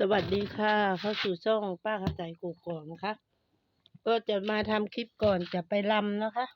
สวัสดีค่ะเข้าสู่ช่องป้าข้าใจกูก่อนนะคะ ก็จะมาทำคลิปก่อนจะไปลำนะคะ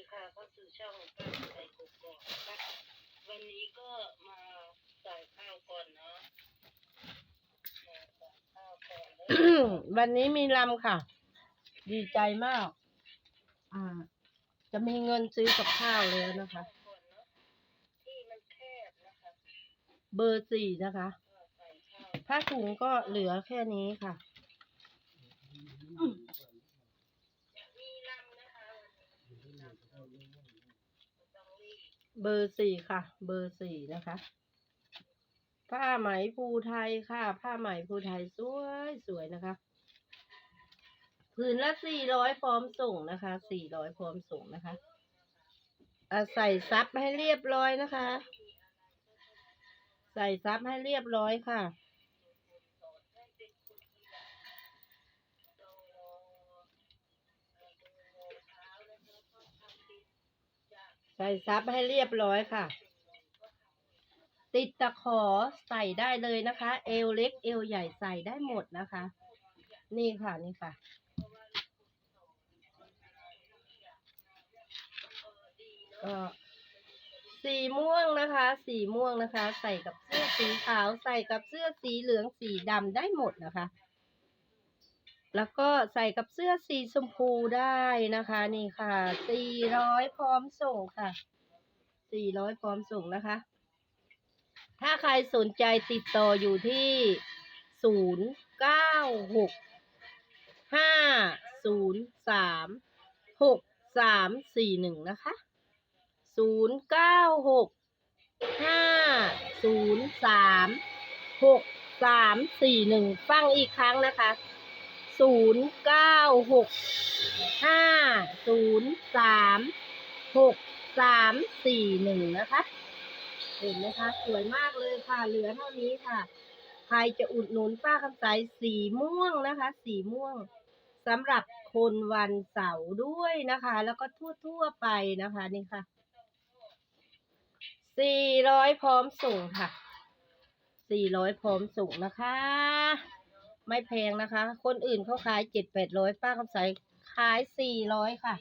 ดีค่ะเข้าสู่ช่องป้าข้าใจกูก่อนนะคะวันนี้ก็มาใส่ข้าวก่อนเนาะมาใส่ข้าวก่อนเลยวันนี้มีลำค่ะ ดีใจมาก อ่า จะมีเงินซื้อกับข้าวแล้วนะคะเบอร์สี่นะคะผ้าถุงก็เหลือแค่นี้ค่ะ เบอร์สี่ค่ะ เบอร์สี่นะคะ ผ้าไหมภูไทยค่ะ ผ้าไหมภูไทยสวยสวยนะคะผืนละสี่ร้อยพร้อมส่งนะคะสี่ร้อยพร้อมส่งนะคะอะใส่ซับให้เรียบร้อยนะคะ ใส่ซับให้เรียบร้อยค่ะ ใส่ซับให้เรียบร้อยค่ะ ติดตะขอใส่ได้เลยนะคะ เอวเล็กเอวใหญ่ใส่ได้หมดนะคะ นี่ค่ะนี่ค่ะ ก็สีม่วงนะคะ สีม่วงนะคะ ใส่กับเสื้อสีขาว ใส่กับเสื้อสีเหลืองสีดำได้หมดนะคะ แล้วก็ใส่กับเสื้อสีชมพูได้นะคะ นี่ค่ะสี่ร้อยพร้อมส่งค่ะสี่ร้อยพร้อมส่งนะคะ ถ้าใครสนใจติดต่ออยู่ที่ศูนย์เก้าหกห้าศูนย์สามหกสามสี่หนึ่งนะคะศูนย์เก้าหกห้าศูนย์สามหกสามสี่หนึ่งฟังอีกครั้งนะคะ ศูนย์เก้าหกห้าศูนย์สามหกสามสี่หนึ่งนะคะ เห็นไหมคะ สวยมากเลยค่ะ เหลือเท่านี้ค่ะ ใครจะอุดหนุนป้าคำใสสีม่วงนะคะ สีม่วงสำหรับคนวันเสาร์ด้วยนะคะ แล้วก็ทั่วๆไปนะคะนี่ค่ะสี่ร้อยพร้อมส่งค่ะสี่ร้อยพร้อมส่งนะคะ ไม่แพงนะคะ คนอื่นเขาขายเจ็ดแปดร้อยป้าคำใสขายสี่ร้อยค่ะ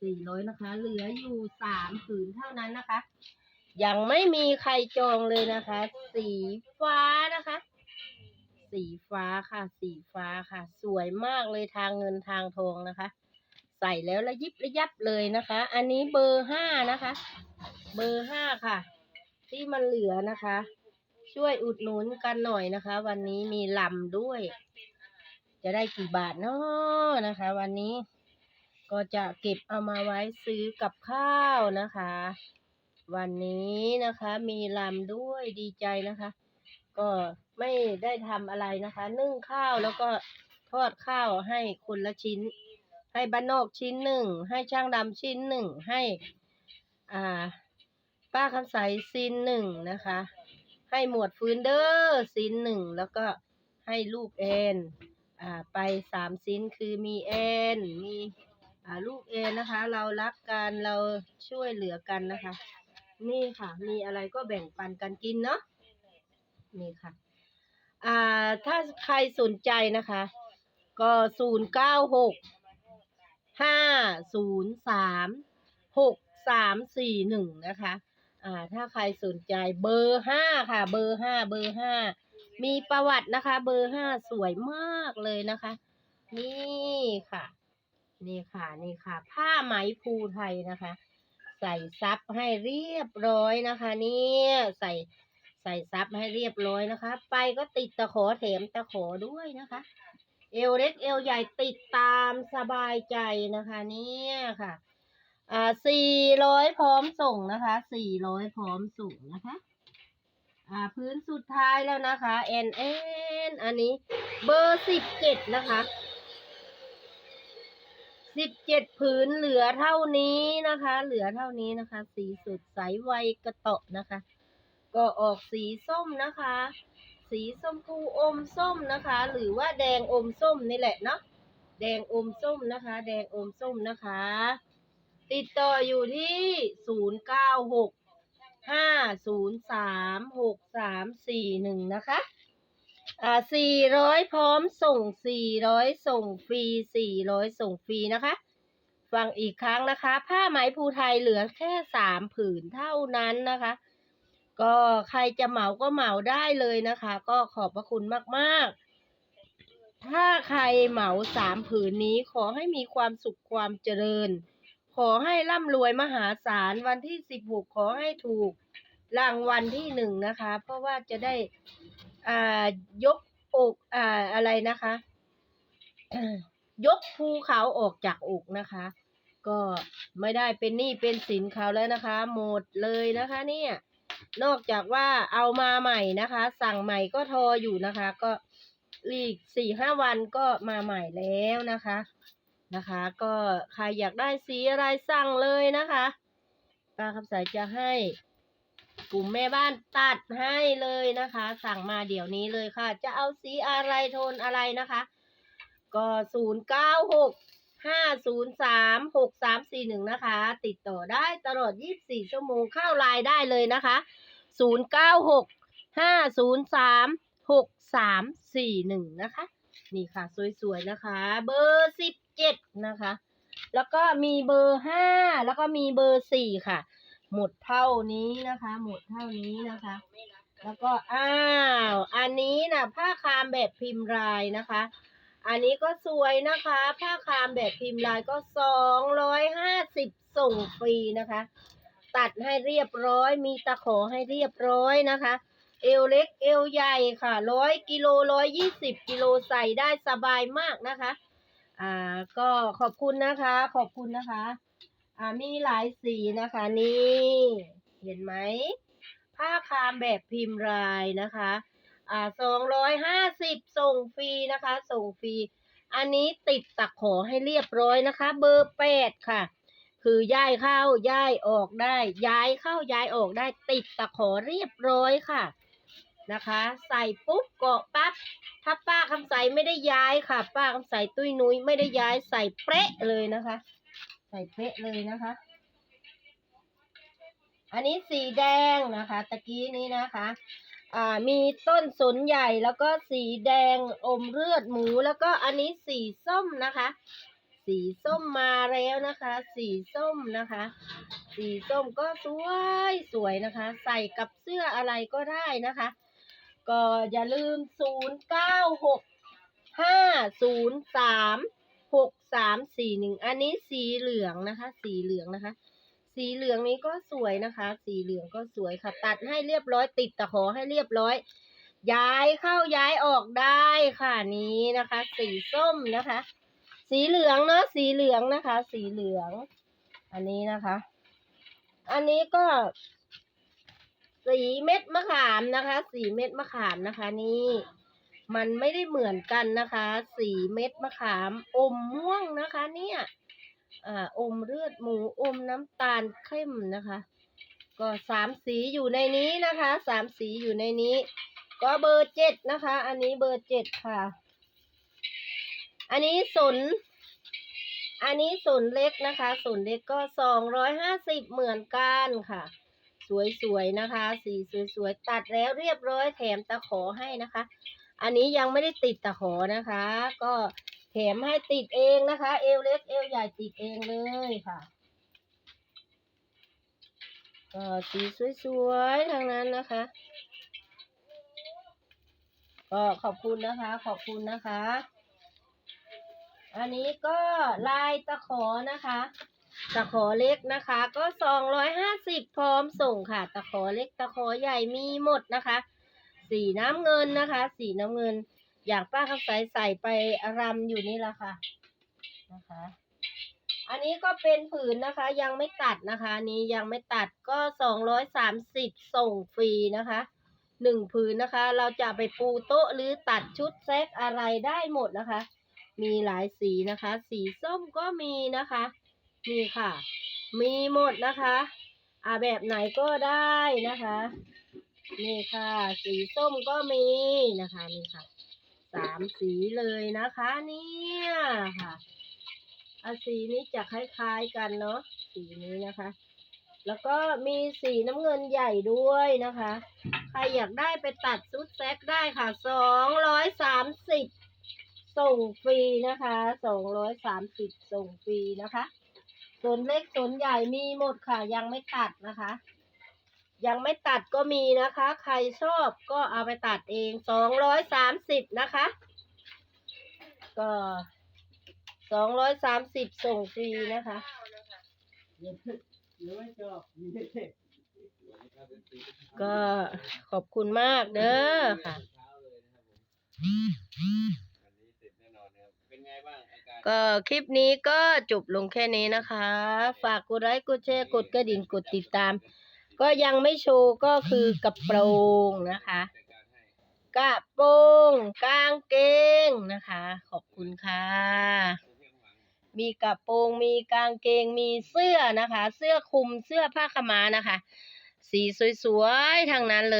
สี่ร้อยนะคะ เหลืออยู่สามผืนเท่านั้นนะคะ ยังไม่มีใครจองเลยนะคะ สีฟ้านะคะ สีฟ้าค่ะ สีฟ้าค่ะ สวยมากเลยทางเงินทางทองนะคะ ใส่แล้วระยิบระยับเลยนะคะ อันนี้เบอร์ห้านะคะ เบอร์ห้าค่ะ ที่มันเหลือนะคะ ช่วยอุดหนุนกันหน่อยนะคะ วันนี้มีลำด้วย จะได้กี่บาทเนาะนะคะ วันนี้ก็จะเก็บเอามาไว้ซื้อกับข้าวนะคะ วันนี้นะคะมีลำด้วยดีใจนะคะ ก็ไม่ได้ทำอะไรนะคะ นึ่งข้าวแล้วก็ทอดข้าวให้คนละชิ้น ให้บ้านนอกชิ้นหนึ่ง ให้ช่างดำชิ้นหนึ่งให้ อ่า ป้าคำใสซินหนึ่งนะคะ ให้หมวดฟื้นเดอร์ซินหนึ่งแล้วก็ให้ลูกแอนอ่าไปสามซินคือมีแอนมีอ่าลูกแอนนะคะ เรารักกันเราช่วยเหลือกันนะคะ นี่ค่ะ มีอะไรก็แบ่งปันกันกินเนาะนี่ค่ะอ่าถ้าใครสนใจนะคะ ก็ศูนย์เก้าหกห้าศูนย์สามหกสามสี่หนึ่งนะคะ อ่า ถ้าใครสนใจเบอร์ห้าค่ะ เบอร์ห้าเบอร์ห้ามีประวัตินะคะ เบอร์ห้าสวยมากเลยนะคะ นี่ค่ะ นี่ค่ะนี่ค่ะ ผ้าไหมภูไทยนะคะ ใส่ซับให้เรียบร้อยนะคะเนี่ยใส่ใส่ซับให้เรียบร้อยนะคะ ไปก็ติดตะขอแถมตะขอด้วยนะคะ เอวเล็กเอวใหญ่ติดตามสบายใจนะคะ เนี่ยค่ะ อ่าสี่ร้อยพร้อมส่งนะคะสี่ร้อยพร้อมส่งนะคะ อ่าพื้นสุดท้ายแล้วนะคะแอนแอนอันนี้เบอร์สิบเจ็ดนะคะสิบเจ็ดผืนเหลือเท่านี้นะคะ เหลือเท่านี้นะคะ สีสดใสไวยกระเตาะนะคะ ก็ออกสีส้มนะคะ สีส้มพูอมส้มนะคะ หรือว่าแดงอมส้มนี่แหละเนาะแดงอมส้มนะคะ แดงอมส้มนะคะ ติดต่ออยู่ที่ศูนย์เก้าหกห้าศูนย์สามหกสามสี่หนึ่งนะคะ อ่าสี่ร้อยพร้อมส่งสี่ร้อยส่งฟรีสี่ร้อยส่งฟรีนะคะ ฟังอีกครั้งนะคะ ผ้าไหมภูไทยเหลือแค่สามผืนเท่านั้นนะคะ ก็ใครจะเหมาก็เหมาได้เลยนะคะ ก็ขอบพระคุณมากๆถ้าใครเหมาสามผืนนี้ขอให้มีความสุขความเจริญ อให้ร่ำรวยมหาศาลวันที่สิบหกขอให้ถูกรางวัลที่หนึ่งนะคะ เพราะว่าจะได้อ่ายกอกอ่าอะไรนะคะ ยกภูเขาออกจากอกนะคะ ก็ไม่ได้เป็นหนี้เป็นสินเขาแล้วนะคะ หมดเลยนะคะ เนี่ย นอกจากว่าเอามาใหม่นะคะ สั่งใหม่ก็ทออยู่นะคะ ก็อีกสี่ห้าวันก็มาใหม่แล้วนะคะ นะคะ ก็ใครอยากได้สีอะไรสั่งเลยนะคะป้าคำสายจะให้กลุ่มแม่บ้านตัดให้เลยนะคะ สั่งมาเดี๋ยวนี้เลยค่ะ จะเอาสีอะไรโทนอะไรนะคะ ก็ศูนย์เก้าหกห้าศูนย์สามหกสามสี่หนึ่งนะคะ ติดต่อได้ตลอดยี่สิบสี่ชั่วโมงเข้าไลน์ได้เลยนะคะศูนย์เก้าหกห้าศูนย์สามหกสามสี่หนึ่งนะคะ นี่ค่ะ สวยๆนะคะ เบอร์สิบ เจ็ดนะคะ แล้วก็มีเบอร์ห้าแล้วก็มีเบอร์สี่ค่ะ หมดเท่านี้นะคะ หมดเท่านี้นะคะ แล้วก็อ้าวอันนี้นะผ้าคามแบบพิมพ์ลายนะคะ อันนี้ก็สวยนะคะ ผ้าคามแบบพิมพ์ลายก็สองร้อยห้าสิบส่งฟรีนะคะ ตัดให้เรียบร้อย มีตะขอให้เรียบร้อยนะคะเอวเล็กเอวใหญ่ค่ะร้อยกิโลร้อยยี่สิบกิโลใส่ได้สบายมากนะคะ อ่าก็ขอบคุณนะคะ ขอบคุณนะคะ อ่ามีหลายสีนะคะนี่เห็นไหมผ้าคามแบบพิมพ์ลายนะคะอ่าสองร้อยห้าสิบส่งฟรีนะคะ ส่งฟรีอันนี้ติดตะขอให้เรียบร้อยนะคะ เบอร์แปดค่ะ คือย้ายเข้าย้ายออกได้ ย้ายเข้าย้ายออกได้ ติดตะขอเรียบร้อยค่ะ นะคะ ใส่ปุ๊บเกาะปั๊บถ้าป้าคำใสไม่ได้ย้ายค่ะ ป้าคำใสตุ้ยนุ้ยไม่ได้ย้ายใส่เป๊ะเลยนะคะ ใส่เป๊ะเลยนะคะ อันนี้สีแดงนะคะ ตะกี้นี้นะคะอ่ามีต้นสนใหญ่แล้วก็สีแดงอมเลือดหมูแล้วก็อันนี้สีส้มนะคะ สีส้มมาแล้วนะคะ สีส้มนะคะ สีส้มก็สวยสวยนะคะ ใส่กับเสื้ออะไรก็ได้นะคะ ก็อย่าลืมศูนย์เก้าหกห้าศูนย์สามหกสามสี่หนึ่งอันนี้สีเหลืองนะคะ สีเหลืองนะคะ สีเหลืองนี้ก็สวยนะคะ สีเหลืองก็สวยค่ะ ตัดให้เรียบร้อยติดตะขอให้เรียบร้อย ย้ายเข้าย้ายออกได้ค่ะนี้นะคะ สีส้มนะคะ สีเหลืองเนาะสีเหลืองนะคะ สีเหลือง อันนี้นะคะ อันนี้ก็ สีเม็ดมะขามนะคะ สีเม็ดมะขามนะคะนี่มันไม่ได้เหมือนกันนะคะ สีเม็ดมะขามอมม่วงนะคะ เนี่ยอ่าอมเลือดหมูอมน้ำตาลเข้มนะคะ ก็สามสีอยู่ในนี้นะคะสามสีอยู่ในนี้ ก็เบอร์เจ็ดนะคะ อันนี้เบอร์เจ็ดค่ะ อันนี้สนอันนี้สนเล็กนะคะสนเล็กก็สองร้อยห้าสิบเหมือนกันค่ะ สวยๆนะคะ สีสวยๆตัดแล้วเรียบร้อยแถมตะขอให้นะคะ อันนี้ยังไม่ได้ติดตะขอนะคะ ก็แถมให้ติดเองนะคะ เอวเล็กเอวใหญ่ติดเองเลยค่ะก็สีสวยๆทางนั้นนะคะ ก็ขอบคุณนะคะ ขอบคุณนะคะ อันนี้ก็ลายตะขอนะคะ ตะขอเล็กนะคะ ก็สองร้อยห้าสิบพร้อมส่งค่ะ ตะขอเล็กตะขอใหญ่มีหมดนะคะ สีน้ำเงินนะคะ สีน้ำเงิน อย่างป้าคำใสใส่ไปรำอยู่นี่แหละค่ะนะคะ อันนี้ก็เป็นผืนนะคะ ยังไม่ตัดนะคะนี้ยังไม่ตัดก็สองร้อยสามสิบส่งฟรีนะคะหนึ่งผืนนะคะ เราจะไปปูโต๊ะหรือตัดชุดเซตอะไรได้หมดนะคะ มีหลายสีนะคะ สีส้มก็มีนะคะ นี่ค่ะ มีหมดนะคะ อ่าแบบไหนก็ได้นะคะ นี่ค่ะ สีส้มก็มีนะคะนี่ค่ะสามสีเลยนะคะเนี่ยค่ะอาสีนี้จะคล้ายๆกันเนาะสีนี้นะคะ แล้วก็มีสีน้ำเงินใหญ่ด้วยนะคะ ใครอยากได้ไปตัดซุดแซกได้ค่ะสองร้อยสามสิบส่งฟรีนะคะสองร้อยสามสิบส่งฟรีนะคะ ส่วนเล็กส่วนใหญ่มีหมดค่ะ ยังไม่ตัดนะคะ ยังไม่ตัดก็มีนะคะ ใครชอบก็เอาไปตัดเองสองร้อยสามสิบนะคะ ก็สองร้อยสามสิบส่งฟรีนะคะก็ขอบคุณมากเด้อค่ะ เป็นไงบ้างอา ก็คลิปนี้ก็จบลงแค่นี้นะคะ ฝากกดไลค์กดแชร์กดกระดิ่งกดติดตาม ก็ยังไม่โชว์ก็คือกระโปรงนะคะจัดกระโปรงกางเกงนะคะ ขอบคุณค่ะ มีกระโปรงมีกางเกงมีเสื้อนะคะ เสื้อคลุมเสื้อผ้าขม้านะคะ สีสวยๆทางนั้นเลย